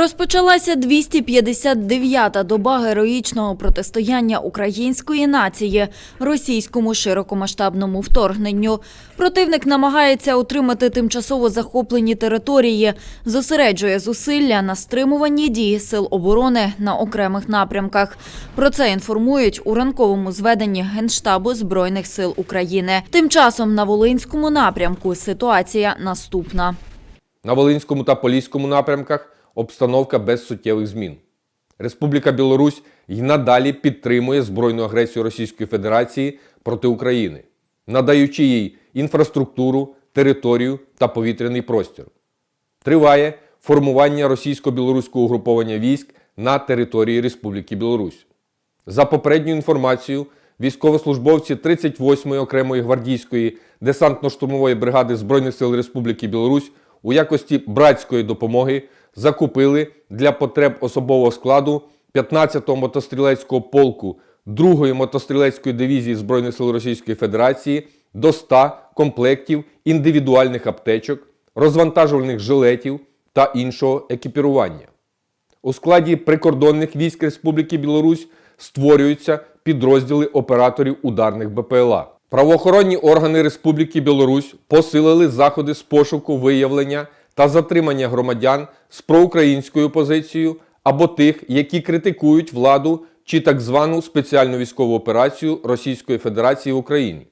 Розпочалася 259-та доба героїчного протистояння української нації російському широкомасштабному вторгненню. Противник намагається утримати тимчасово захоплені території, зосереджує зусилля на стримуванні дії сил оборони на окремих напрямках. Про це інформують у ранковому зведенні Генштабу Збройних сил України. Тим часом на Волинському напрямку ситуація наступна. На Волинському та Поліському напрямках обстановка без суттєвих змін. Республіка Білорусь й надалі підтримує збройну агресію Російської Федерації проти України, надаючи їй інфраструктуру, територію та повітряний простір. Триває формування російсько-білоруського угруповання військ на території Республіки Білорусь. За попередньою інформацією, військовослужбовці 38-ї окремої гвардійської десантно-штурмової бригади Збройних сил Республіки Білорусь у якості братської допомоги закупили для потреб особового складу 15-го мотострілецького полку 2-ї мотострілецької дивізії Збройних сил Російської Федерації до 100 комплектів індивідуальних аптечок, розвантажувальних жилетів та іншого екіпірування. У складі прикордонних військ Республіки Білорусь створюються підрозділи операторів ударних БПЛА. Правоохоронні органи Республіки Білорусь посилили заходи з пошуку виявлення та затримання громадян з проукраїнською позицією або тих, які критикують владу чи так звану спеціальну військову операцію Російської Федерації в Україні.